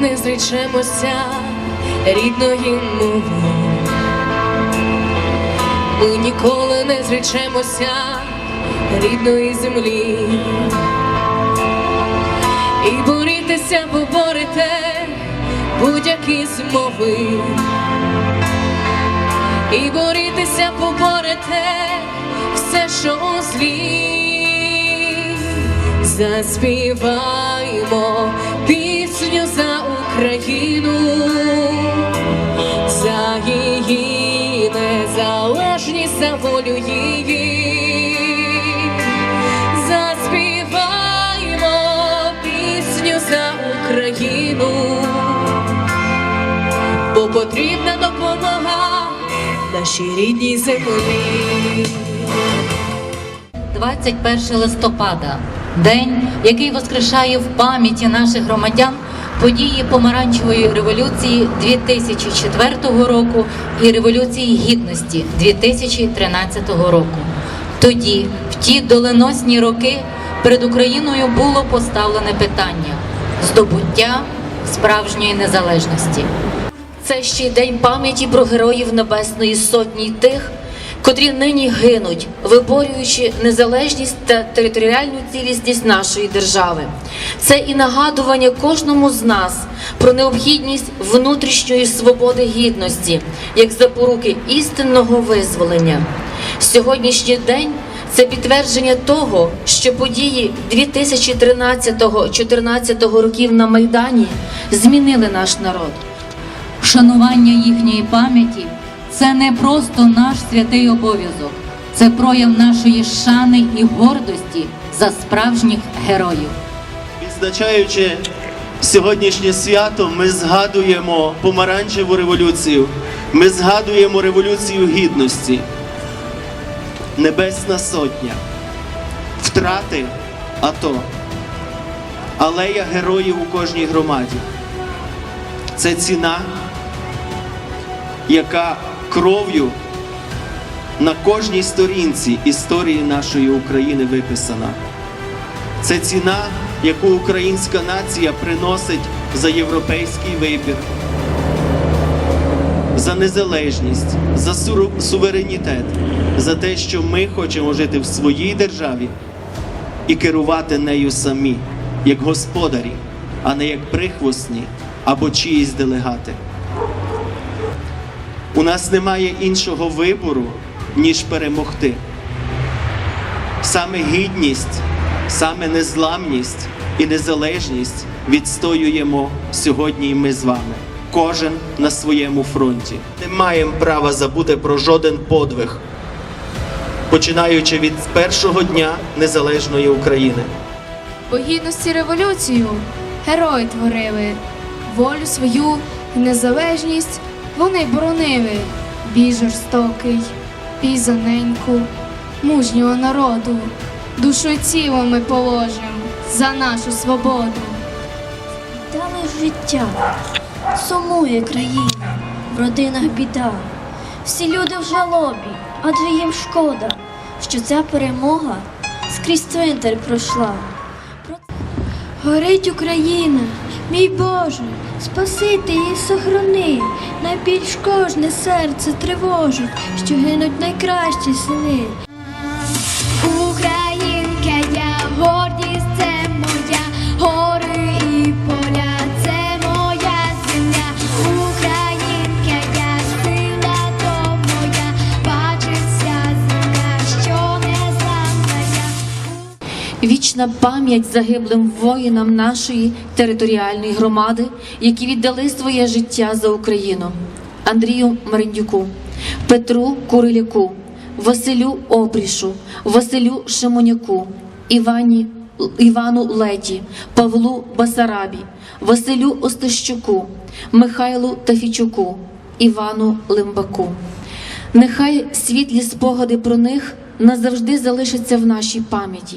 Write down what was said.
не зречемося рідної мови. Ми ніколи не зречемося рідної землі. І борітеся, поборете будь-які змови. І борітеся, поборете все, що у злі. Заспіваймо потрібна допомога нашій рідній землі. 21 листопада день, який воскрешає в пам'яті наших громадян події помаранчевої революції 2004 року і революції гідності 2013 року. Тоді, в ті доленосні роки, перед Україною було поставлене питання здобуття справжньої незалежності. Це ще день пам'яті про героїв Небесної Сотні тих, котрі нині гинуть, виборюючи незалежність та територіальну цілісність нашої держави. Це і нагадування кожному з нас про необхідність внутрішньої свободи гідності, як запоруки істинного визволення. Сьогоднішній день це підтвердження того, що події 2013-2014 років на Майдані змінили наш народ. Вшанування їхньої пам'яті це не просто наш святий обов'язок, це прояв нашої шани і гордості за справжніх героїв. Відзначаючи сьогоднішнє свято, ми згадуємо помаранчеву революцію, ми згадуємо революцію гідності, Небесна Сотня, втрати АТО, алея героїв у кожній громаді. Це ціна, яка кров'ю на кожній сторінці історії нашої України виписана. Це ціна, яку українська нація приносить за європейський вибір, за незалежність, за суверенітет, за те, що ми хочемо жити в своїй державі і керувати нею самі, як господарі, а не як прихвостні або чиїсь делегати. У нас немає іншого вибору, ніж перемогти. Саме гідність, саме незламність і незалежність відстоюємо сьогодні і ми з вами. Кожен на своєму фронті. Не маємо права забути про жоден подвиг, починаючи від першого дня незалежної України. Бо гідності революцію герої творили, волю свою незалежність вони боронили. Бій жорстокий, бій за неньку, мужнього народу, душу тіло ми положим за нашу свободу. Дали життя, сумує країна, в родинах біда. Всі люди в жалобі, адже їм шкода, що ця перемога скрізь цвинтар пройшла. Горить Україна, мій Боже, спасити і сохрони, найбільш кожне серце тривожить, що гинуть найкращі сини. Вічна пам'ять загиблим воїнам нашої територіальної громади, які віддали своє життя за Україну. Андрію Марендюку, Петру Куриляку, Василю Обрішу, Василю Шимоняку, Івані, Івану Леті, Павлу Басарабі, Василю Остащуку, Михайлу Тафічуку, Івану Лимбаку. Нехай світлі спогади про них назавжди залишаться в нашій пам'яті.